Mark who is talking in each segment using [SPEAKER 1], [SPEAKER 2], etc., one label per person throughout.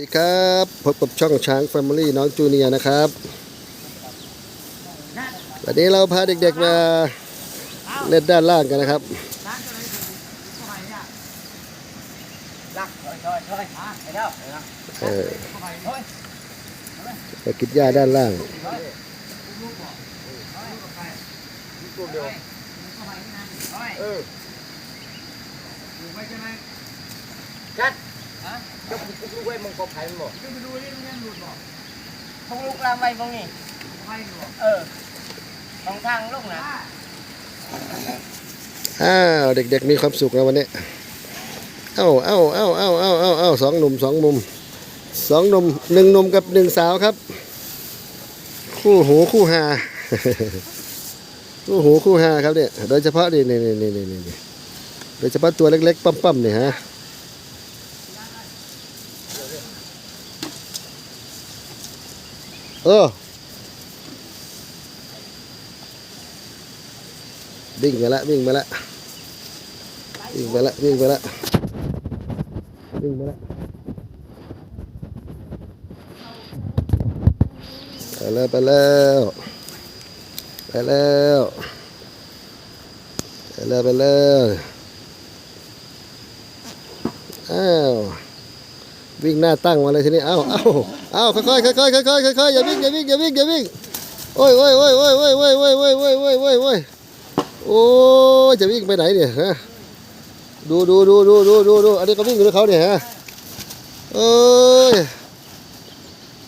[SPEAKER 1] สวัสดีครับพบกับช่องช้างแฟมิลี่น้องจูเนียนะครับ วันนี้เราพาเด็กๆมาเล่นด้านล่างกันนะครับ
[SPEAKER 2] ลักช่วยช่วยช่วยอะไปเด้อไป
[SPEAKER 1] กินหญ้าด้านล่าง
[SPEAKER 2] เออจัด ยกลูกไว้มึงกบไผ่มึงบอกยกไปดูนี่มันยังหลุดบอกพงลูกลามไว้พงนี่ไผ่หรอเออสองทางลูกนะ
[SPEAKER 1] อ้าวเด็กๆมีความสุขนะวันนี้ เอ้าเอ้าเอ้าเอ้าเอ้าเอ้าเอ้าสองหนุ่มสองมุมสองหนุ่มหนึ่งหนุ่มกับหนึ่งสาวครับ คู่หูคู่หาคู่หูคู่หาครับเนี่ยโดยเฉพาะนี่นี่นี่นี่นี่นี่โดยเฉพาะตัวเล็กๆปั๊มๆเนี่ยฮะ เออวิ่งมาละวิ่งมาละวิ่งมาละวิ่งมาละวิ่งมาละไปแล้วไปแล้วไปแล้วไปแล้วไปแล้วอ้าว วิ่งหน้าตั้งมาเลยทีนี้ เอ้าเอ้าเอ้าค่อยๆค่อยๆค่อยๆค่อยๆอย่าวิ่งอย่าวิ่งอย่าวิ่งอย่าวิ่งโอ้ยโอ้ยโอ้ยโอ้ยโอ้ยโอ้ยโอ้ยโอ้ยโอ้ยโอ้ยโอ้ยโอ้ยโอ้ยจะวิ่งไปไหนเนี่ยฮะดูดูดูดูดูดูดูอันนี้ก็วิ่งอยู่กับเขาเนี่ยฮะเอ้ย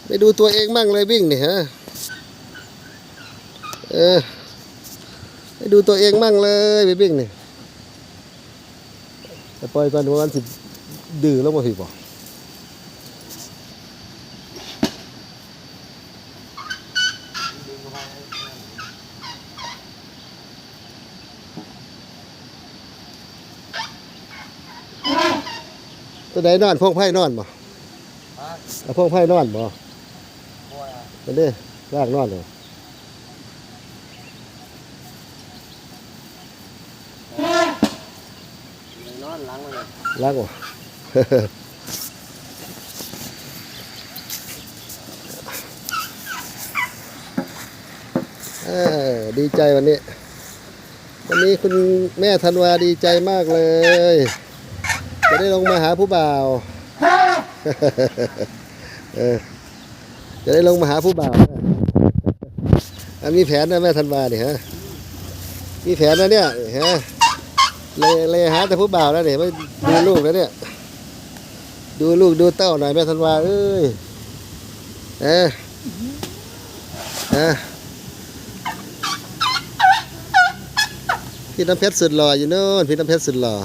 [SPEAKER 1] ไม่ดูตัวเองมั่งเลยวิ่งเนี่ยฮะเออไม่ดูตัวเองมั่งเลยไปวิ่งเนี่ยแต่ปล่อยก่อนวันสิดื้อแล้วมาผิดบ่ ตัวไหนนอนพงไพ่นอนบ่เอาพงไพ่นอนบ่มันเด้ลากนอนเลย
[SPEAKER 2] นอนหลังมัน
[SPEAKER 1] ลากบ่เออดีใจวันนี้ วันนี้คุณแม่ธันวาดีใจมากเลย จะได้ลงมาหาผู้บ่าว เออ จะได้ลงมาหาผู้บ่าวอันมีแผนนะแม่ธันวาเนี่ยฮะ มีแผนนะเนี่ยฮะเลยเลยหาแต่ผู้บ่าวแล้วเนี่ยไม่ดูลูกแล้วเนี่ย ดูลูกดูเต้าหน่อยแม่ธันวาเอ้ยเออเออพี่น้ำเพชรสุดหล่ออยู่โน่นพี่น้ำเพชรสุดหล่อ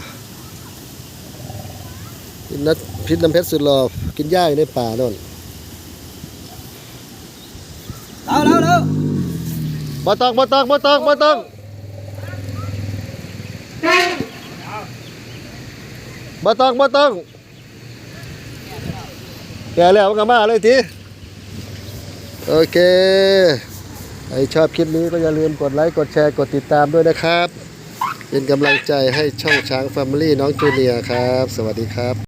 [SPEAKER 1] พี่นัทพี่น้ำเพชรสุดหล่อกินหญ้าอยู่ในป่าโน่น
[SPEAKER 2] เร็วเร็วเร็ว
[SPEAKER 1] บ่ต้องบ่ต้องบ่ต้องบ่ต้องบ่ต้องบ่ต้องแก่แล้วมันก็มาเลยทีโอเคใครชอบคลิปนี้ก็อย่าลืมกดไลค์กดแชร์กดติดตามด้วยนะครับ เป็นกำลังใจให้ช่องช้างแฟมิลี่น้องจูเนียร์ครับ สวัสดีครับ